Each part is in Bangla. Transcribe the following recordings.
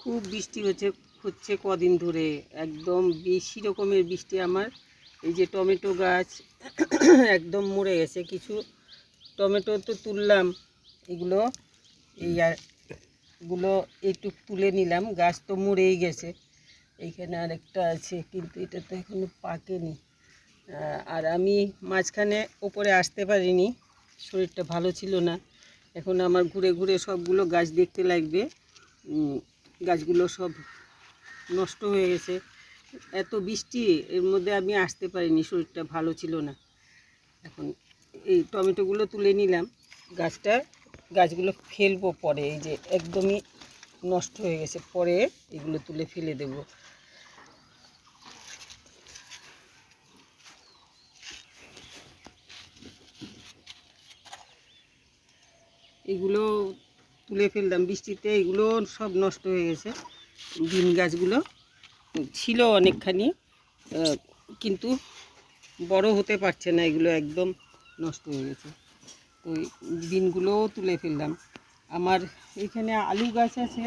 খুব বৃষ্টি হচ্ছে হচ্ছে কদিন ধরে। একদম বেশি রকমের বৃষ্টি আমার। এই যে টমেটো গাছ একদম মরে গেছে। কিছু টমেটো তো তুললাম, এগুলো এই এগুলো একটু তুলে নিলাম। গাছ তো মরেই গেছে। এইখানে আরেকটা আছে, কিন্তু এটা তো এখনও পাকেনি। আর আমি মাঝখানে ওপরে আসতে পারিনি, শরীরটা ভালো ছিল না। এখন আমার ঘুরে ঘুরে সবগুলো গাছ দেখতে লাগবে। গাছগুলো সব নষ্ট হয়ে গেছে। এত বৃষ্টি, এর মধ্যে আমি আসতে পারিনি, শরীরটা ভালো ছিল না। এখন এই টমেটোগুলো তুলে নিলাম। গাছটা, গাছগুলো ফেলব পরে, এই যে একদমই নষ্ট হয়ে গেছে, পরে এগুলো তুলে ফেলে দেব এগুলো তুলে ফেললাম। বৃষ্টিতে এগুলো সব নষ্ট হয়ে গেছে বিন গাছগুলো। ছিল অনেকখানি কিন্তু বড় হতে পারছে না, এগুলো একদম নষ্ট হয়ে গেছে। তো বিনগুলোও তুলে ফেললাম। আমার এখানে আলু গাছ আছে,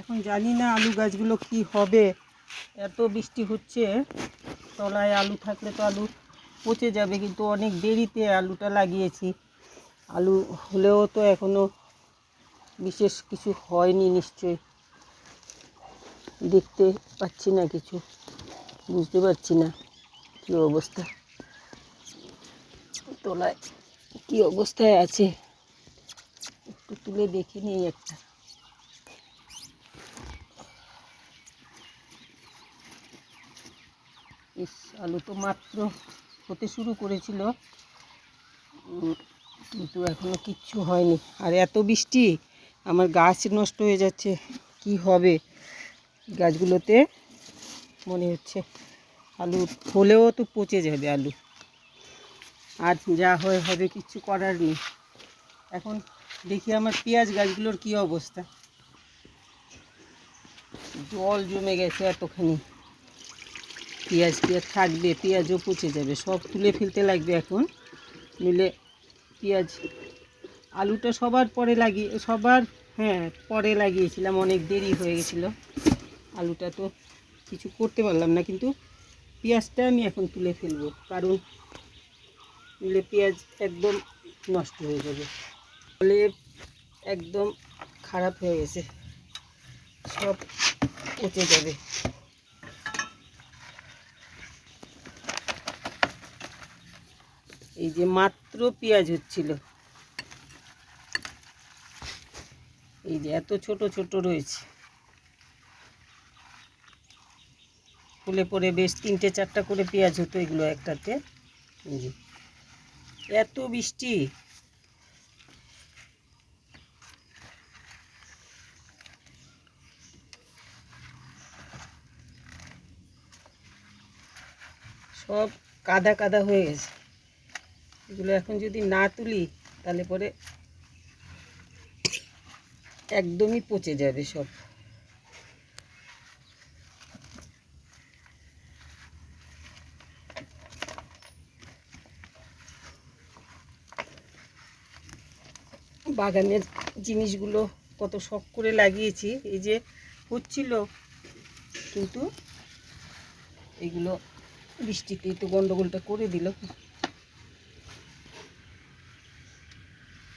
এখন জানি না আলু গাছগুলো কি হবে। এত বৃষ্টি হচ্ছে, তলায় আলু থাকলে তো আলু পচে যাবে, কিন্তু অনেক দেরিতে আলুটা লাগিয়েছি। আলু হলেও তো এখনও বিশেষ কিছু হয়নি নিশ্চয়ই। দেখতে পাচ্ছি না কিছু, বুঝতে পারছি না কী অবস্থা। তলায় কী অবস্থায় আছে? একটু তুলে দেখে নিই একটা। ইস, আলু তো মাত্র হতে শুরু করেছিল। কিন্তু এখনও কিচ্ছু হয়নি। আর এত বৃষ্টি আমার গাছ নষ্ট হয়ে যাচ্ছে, কি হবে? গাছগুলোতে মনে হচ্ছে আলু হলেও তো পচে যাবে আলু। আর যা হয় হবে কিচ্ছু করার নেই। এখন দেখি আমার পেঁয়াজ গাছগুলোর কি অবস্থা। জল জমে গেছে এতখানি। পেঁয়াজ পেঁয়াজ থাকবে? পেঁয়াজও পচে যাবে। সব তুলে ফেলতে লাগবে এখন। নিলে পেঁয়াজ, আলুটা সবার পরে লাগিয়ে, সবার হ্যাঁ পরে লাগিয়েছিলাম, অনেক দেরি হয়ে গেছিল। আলুটা তো কিছু করতে পারলাম না, কিন্তু পেঁয়াজটা আমি এখন তুলে ফেলব, কারণ নিলে পেঁয়াজ একদম নষ্ট হয়ে যাবে। ফলে একদম খারাপ হয়ে গেছে, সব পচে যাবে। এই যে মাত্র পেঁয়াজ হচ্ছিল এই যে এত ছোট ছোট রয়েছে। ফুলে পরে বেশ তিনটে চারটা করে পেঁয়াজ হতো এগুলো একটাতে। এত বৃষ্টি সব কাদা কাদা হয়ে গেছে। এগুলো এখন যদি না তুলি, তাহলে পরে একদমই পচে যাবে সব। বাগানের জিনিসগুলো কত শখ করে লাগিয়েছি, এই যে হচ্ছিল, কিন্তু এগুলো বৃষ্টিতেই তো গন্ডগোলটা করে দিল।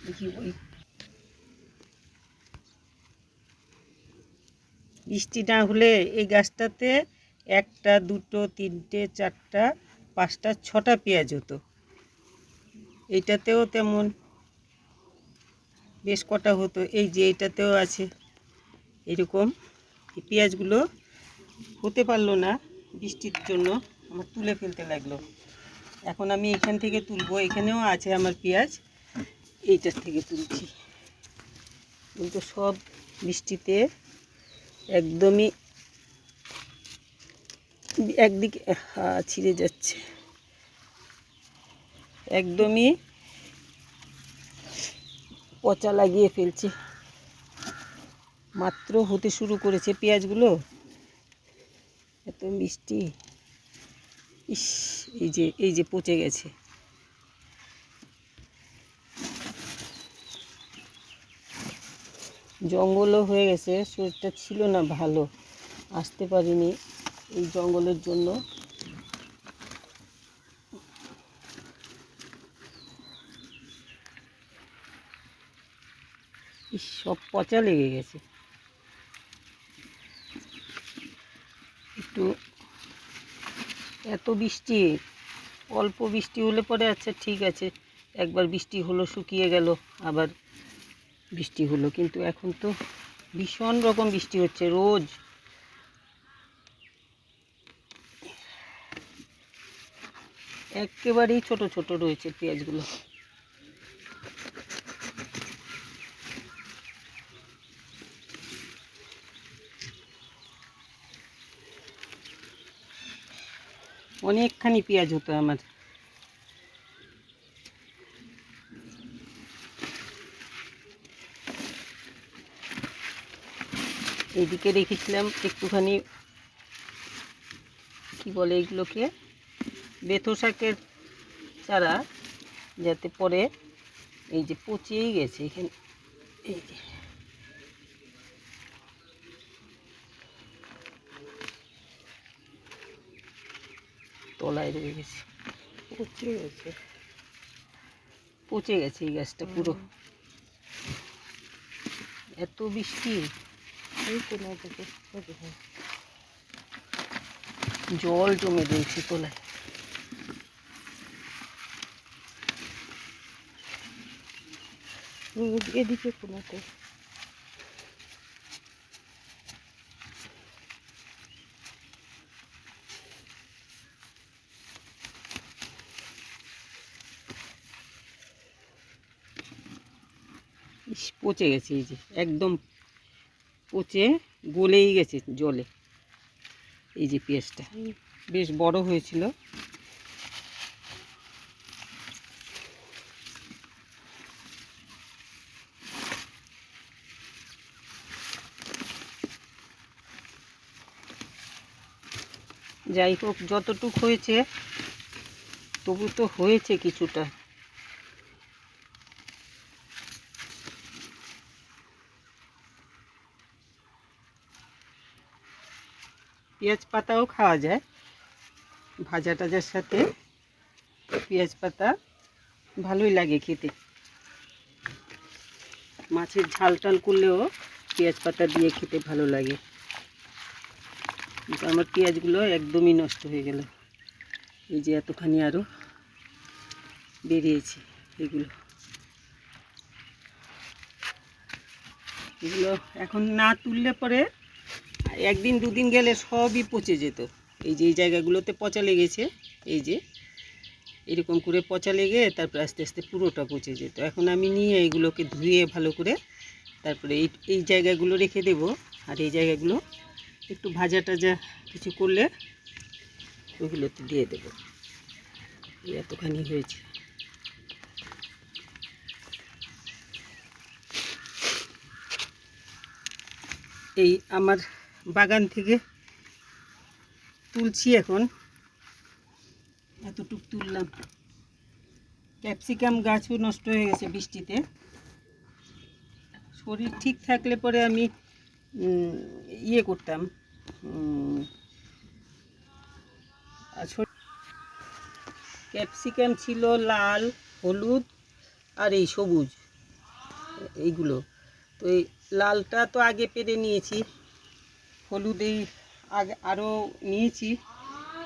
দেখি ওই বৃষ্টি না হলে এই গাছটাতে একটা, দুটো, তিনটে, চারটা, পাঁচটা, ছটা পেঁয়াজ হতো। এইটাতেও তেমন বেশ কটা হতো। এই যে এইটাতেও আছে। এরকম পেঁয়াজগুলো হতে পারল না বৃষ্টির জন্য। আমার তুলে ফেলতে লাগল। এখন আমি এখান থেকে তুলবো। এখানেও আছে আমার পেঁয়াজ। এইটার থেকে তুলছি। কিন্তু সব বৃষ্টিতে একদমই একদিকে ছিঁড়ে যাচ্ছে। একদমই পচা লাগিয়ে ফেলছে। মাত্র হতে শুরু করেছে পেঁয়াজগুলো। এত মিষ্টি। ইস, এই যে এই যে পচে গেছে। জঙ্গলও হয়ে গেছে, শরীরটা ছিল না ভালো, আসতে পারিনি এই জঙ্গলের জন্য। সব পচা লেগে গেছে। একটু এত বৃষ্টি, অল্প বৃষ্টি হলে পরে আচ্ছা ঠিক আছে, একবার বৃষ্টি হলো শুকিয়ে গেল, আবার বৃষ্টি হলো, কিন্তু এখন তো ভীষণ রকম বৃষ্টি হচ্ছে রোজ। একেবারেই ছোট ছোট রয়েছে পেঁয়াজগুলো। অনেকখানি পেঁয়াজ হতো আমার। এইদিকে রেখেছিলাম একটুখানি কি বলে এগুলোকে বেথো শাকের চারা যাতে পরে এই যে পচেই গেছে এখানে। এই যে। তলায় রয়ে গেছে। পচে গেছে। পচে গেছে এই গাছটা পুরো। এত বৃষ্টি। এই কোনো থেকে জল জমে রয়েছে তলায় এদিকে কোনোতে। পচে গেছে এই যে একদম পচে গলেই গেছে জলে। এই যে পেঁয়াজটা। বেশ বড় হয়েছিল। যাই হোক যতটুক হয়েছে তবু তো হয়েছে কিছুটা। পেঁয়াজ পাতাও খাওয়া যায়। ভাজা টাজার সাথে পেঁয়াজ পাতা ভালোই লাগে খেতে। মাছের ঝাল টাল করলেও পেঁয়াজ পাতা দিয়ে খেতে ভালো লাগে। কিন্তু আমার পেঁয়াজগুলো একদমই নষ্ট হয়ে গেল। এই যে এতখানি আরও বেরিয়েছে এগুলো। এগুলো এখন না তুললে পরে একদিন দুদিন গেলে সবই পচে যেত। এই যে এই জায়গাগুলোতে পচা লেগেছে, এই যে এরকম করে পচা লেগে তারপর আস্তে আস্তে পুরোটা পচে যেত। এখন আমি নিয়ে এগুলোকে ধুয়ে ভালো করে তারপরে এই এই জায়গাগুলো রেখে দেব। আর এই জায়গাগুলো একটু ভাজা টাজা কিছু করলে ওইগুলোতে দিয়ে দেবো। এতখানি হয়েছে। এই আমার বাগান থেকে তুলছি এখন। এতটুক তুললাম। ক্যাপসিকাম গাছও নষ্ট হয়ে গেছে বৃষ্টিতে। শরীর ঠিক থাকলে পরে আমি ইয়ে করতাম ক্যাপসিকাম ছিল লাল, হলুদ আর এই সবুজ, এইগুলো। তো এই লালটা তো আগে পেরে নিয়েছি। হলুদ এই আগে আরও নিয়েছি।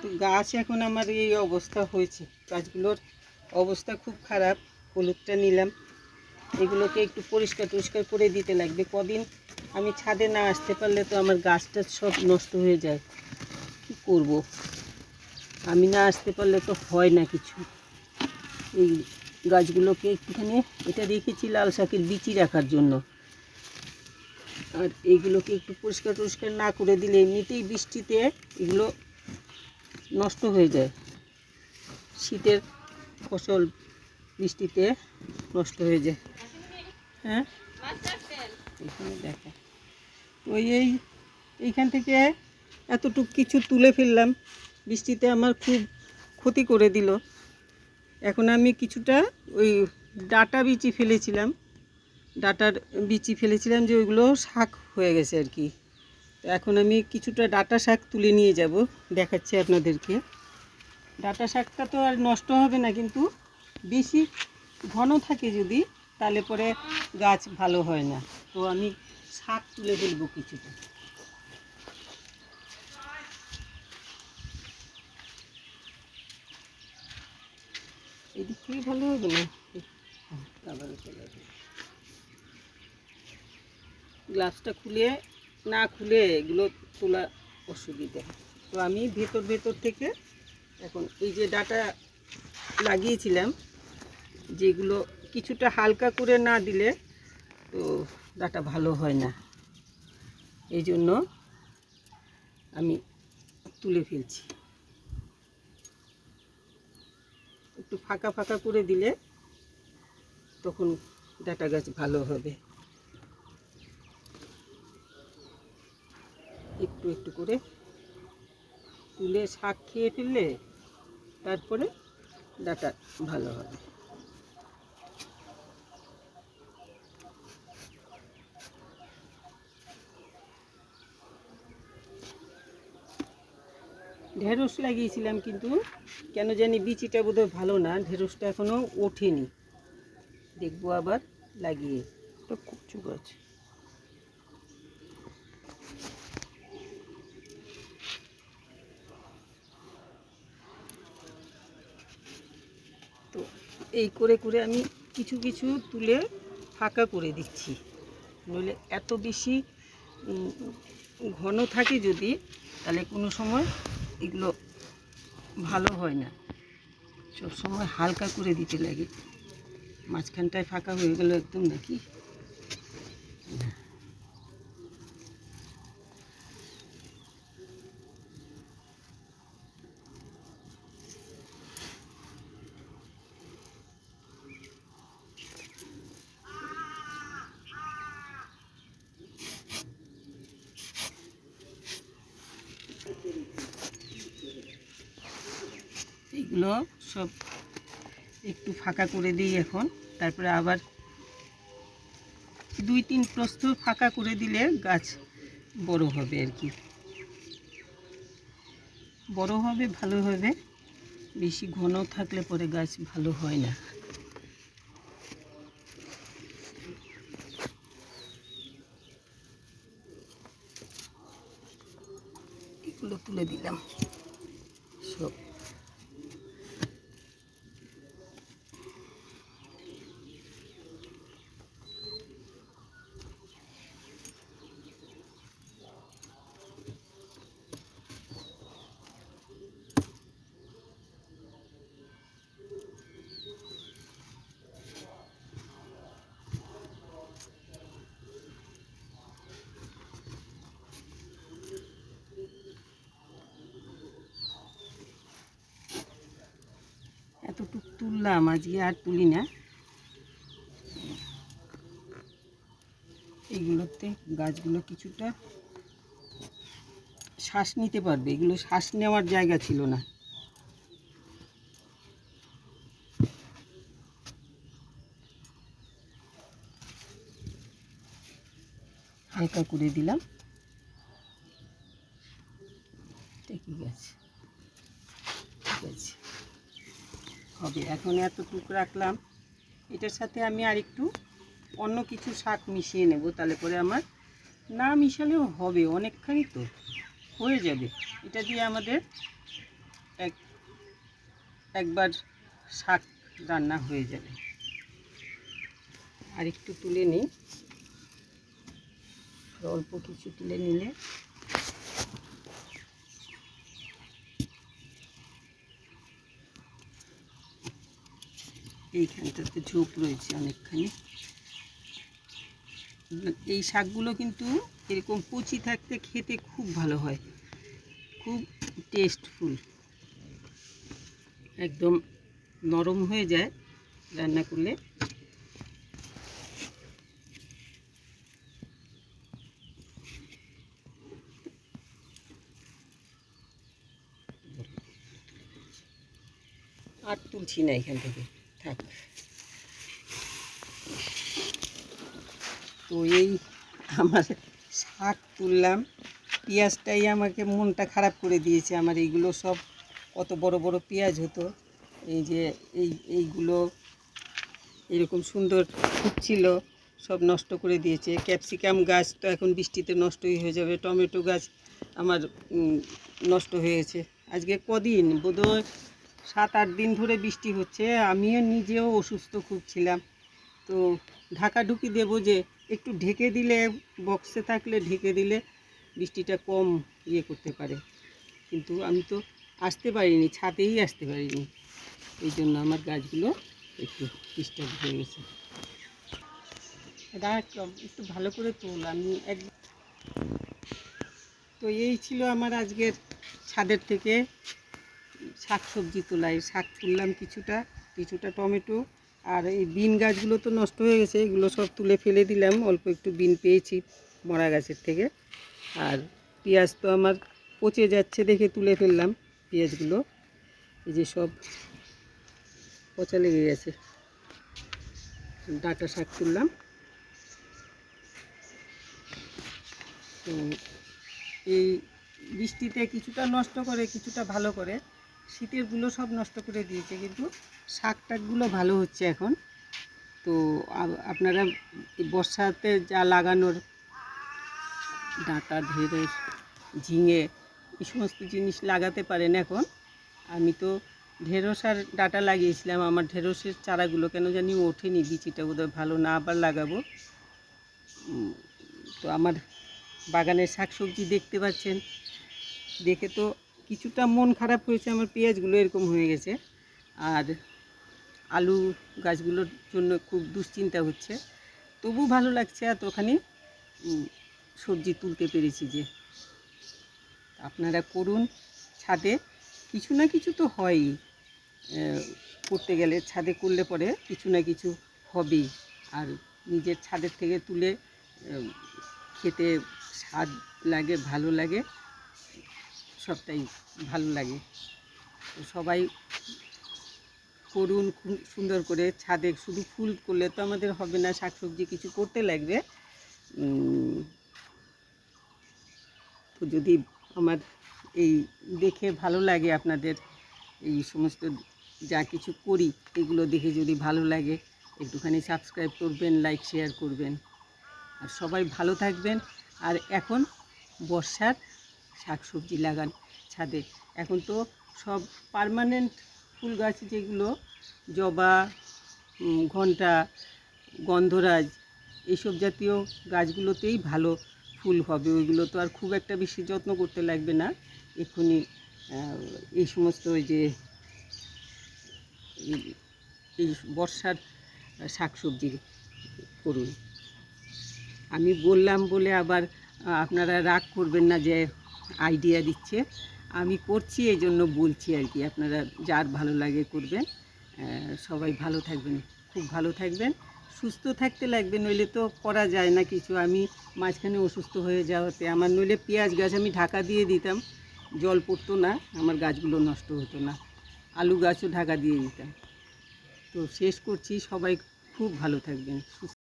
তো গাছ এখন আমার এই অবস্থা হয়েছে। গাছগুলোর অবস্থা খুব খারাপ, হলুদটা নিলাম। এগুলোকে একটু পরিষ্কার টরিষ্কার করে দিতে লাগবে। কদিন আমি ছাদে না আসতে পারলে তো আমার গাছটা সব নষ্ট হয়ে যায়। কি করব? আমি না আসতে পারলে তো হয় না কিছু। এই গাছগুলোকে একটুখানি এটা রেখেছি লাল শাকের বিচি রাখার জন্য। আর এইগুলোকে একটু পরিষ্কার টরিষ্কার না করে দিলে এমনিতেই বৃষ্টিতে এগুলো নষ্ট হয়ে যায়। শীতের ফসল বৃষ্টিতে নষ্ট হয়ে যায়। হ্যাঁ? এখানে দেখো। ওই এই, এইখান থেকে এতটুক কিছু তুলে ফেললাম। বৃষ্টিতে আমার খুব ক্ষতি করে দিল। এখন আমি কিছুটা ওই ডাটা বিচি ফেলেছিলাম। ডাটার বিচি ফেলেছিলাম যে ওইগুলো শাক হয়ে গেছে আর কি। তো এখন আমি কিছুটা ডাটা শাক তুলে নিয়ে যাব, দেখাচ্ছি আপনাদেরকে। ডাটা শাকটা তো আর নষ্ট হবে না, কিন্তু বেশি ঘন থাকে যদি, তাহলে পরে গাছ ভালো হয় না। তো আমি শাক তুলে ফেলব কিছুটা। এদিক থেকে ভালো হবে না? আবার চলে। গ্লাসটা খুলে, না খুলে এগুলো তোলা অসুবিধা। তো আমি ভেতর ভেতর থেকে এখন এই যে ডাটা লাগিয়েছিলাম, যেগুলো কিছুটা হালকা করে না দিলে তো ডাটা ভালো হয় না। এই জন্য আমি তুলে ফেলছি। একটু ফাঁকা ফাঁকা করে দিলে তখন ডাটা গাছ ভালো হবে। একটু একটু করে তুলে শাক খেয়ে ফেললে তারপরে ডাটা ভালো হবে। ঢেঁড়স লাগিয়েছিলাম কিন্তু কেন জানি বিচিটা বোধহয় ভালো না, ঢেঁড়সটা এখনও ওঠেনি। দেখব আবার লাগিয়ে। এটা কচু গাছ তো এই করে করে আমি কিছু কিছু তুলে ফাঁকা করে দিচ্ছি। নইলে এত বেশি ঘন থাকে যদি, তাহলে কোনো সময় এগুলো ভালো হয় না। সব সময় হালকা করে দিতে লাগে। মাঝখানটায় ফাঁকা হয়ে গেল একদম নাকি? এইগুলো সব একটু ফাঁকা করে দিই এখন। তারপরে আবার দুই তিন প্রস্থ ফাঁকা করে দিলে গাছ বড় হবে আর কি। বড় হবে, ভালো হবে। বেশি ঘন থাকলে পরে গাছ ভালো হয় না এগুলো তুলে দিলাম সব এতটুক তুললাম আজকে আর তুলি না। এগুলোতে গাছগুলো কিছুটা শ্বাস নিতে পারবে। এগুলো শ্বাস নেওয়ার জায়গা ছিল না। হালকা করে দিলাম ঠিক আছে ঠিক আছে এখন এতটুকু রাখলাম। এটার সাথে আমি আর একটু অন্য কিছু শাক মিশিয়ে নেব, তাহলে পরে আমার না মিশালেও হবে, অনেকখানি তো হয়ে যাবে। এটা দিয়ে আমাদের এক, একবার শাক রান্না হয়ে যাবে। আর একটু তুলে নিই। অল্প কিছু তুলে নিলে এইখানটাতে ঝোপ রয়েছে অনেকখানি। এই শাকগুলো কিন্তু এরকম কচি থাকতে খেতে খুব ভালো হয়। খুব টেস্টফুল একদম নরম হয়ে যায় রান্না করলে। আর তুলছি না এখান থেকে। তো এই আমার শাক তুললাম। পেঁয়াজটাই আমাকে মনটা খারাপ করে দিয়েছে। আমার এইগুলো সব কত বড় বড় পেঁয়াজ হতো। এই যে এই, এইগুলো এরকম সুন্দর ছিল সব নষ্ট করে দিয়েছে। ক্যাপসিকাম গাছ তো এখন বৃষ্টিতে নষ্টই হয়ে যাবে। টমেটো গাছ আমার নষ্ট হয়েছে। আজকে কদিন? বোধহয় সাত আট দিন ধরে বৃষ্টি হচ্ছে, আমিও নিজেও অসুস্থ খুব ছিলাম। তো ঢাকা ঢুকি দেবো যে একটু ঢেকে দিলে বক্সে থাকলে ঢেকে দিলে বৃষ্টিটা কম ইয়ে করতে পারে। কিন্তু আমি তো আসতে পারিনি ছাতেই আসতে পারিনি। এই জন্য আমার গাছগুলো একটু ডিস্টার্ব হয়ে গেছে। একটু ভালো করে তোল, আমি এক তো এই ছিল আমার আজকের ছাদের থেকে। শাক সবজি তোলা এই শাক তুললাম কিছুটা কিছুটা টমেটো, আর এই বিন গাছগুলো তো নষ্ট হয়ে গেছে, এগুলো সব তুলে ফেলে দিলাম, অল্প একটু বিন পেয়েছি মরা গাছের থেকে। আর পেঁয়াজ তো আমার পচে যাচ্ছে দেখে তুলে ফেললাম পেঁয়াজগুলো, এই যে সব পচা লেগে গেছে। ডাঁটা শাক তুললাম। তো এই বৃষ্টিতে কিছুটা নষ্ট করে, কিছুটা ভালো করে শীতেরগুলো সব নষ্ট করে দিয়েছে, কিন্তু শাক টাকগুলো ভালো হচ্ছে এখন। তো আপনারা বর্ষাতে যা লাগানোর ডাঁটা, ঢেঁড়স, ঝিঙে, এই সমস্ত জিনিস লাগাতে পারেন এখন। আমি তো ঢেঁড়স আর ডাঁটা লাগিয়েছিলাম, আমার ঢেঁড়সের চারাগুলো কেন জানি ওঠেনি, বিচিটা বোধহয় ভালো না আবার লাগাবো। তো আমার বাগানের শাকসবজি দেখতে পাচ্ছেন, দেখে তো কিছুটা মন খারাপ হয়েছে আমার পেঁয়াজগুলো এরকম হয়ে গেছে। আর আলু গাছগুলোর জন্য খুব দুশ্চিন্তা হচ্ছে। তবু ভালো লাগছে এতখানি সবজি তুলতে পেরেছি যে। আপনারা করুন ছাদে, কিছু না কিছু তো হয়ই। করতে গেলে ছাদে করলে পরে কিছু না কিছু হবেই। আর নিজের ছাদের থেকে তুলে খেতে স্বাদ লাগে, ভালো লাগে। সবটাই ভালো লাগে। তো সবাই করুন সুন্দর করে ছাদে শুধু ফুল করলে তো আমাদের হবে না, শাকসবজি কিছু করতে লাগবে। তো যদি আমার এই দেখে ভালো লাগে আপনাদের, এই সমস্ত যা কিছু করি, এগুলো দেখে যদি ভালো লাগে, একটুখানি সাবস্ক্রাইব করবেন লাইক শেয়ার করবেন। আর সবাই ভালো থাকবেন। আর এখন বর্ষার শাকসবজি লাগান ছাদে। এখন তো সব পার্মানেন্ট ফুল গাছ যেগুলো, জবা ঘণ্টা গন্ধরাজ এইসব জাতীয় গাছগুলোতেই ভালো ফুল হবে। ওইগুলো তো আর খুব একটা বেশি যত্ন করতে লাগবে না। এক্ষুনি এই সমস্ত ওই যে এই বর্ষার শাকসবজি করুন। আমি বললাম বলে আবার আপনারা রাগ করবেন না যে আইডিয়া দিচ্ছে। আমি করছি এই জন্য বলছি আর কি, আপনারা যার ভালো লাগে করবেন। সবাই ভালো থাকবেন, খুব ভালো থাকবেন। সুস্থ থাকতে লাগবে নইলে তো করা যায় না কিছু। আমি মাঝখানে অসুস্থ হয়ে যাওয়াতে আমার, নইলে পেঁয়াজ গাছ আমি ঢাকা দিয়ে দিতাম। জল পড়তো না, আমার গাছগুলো নষ্ট হতো না। আলু গাছও ঢাকা দিয়ে দিতাম। তো শেষ করছি, সবাই খুব ভালো থাকবেন, সুস্থ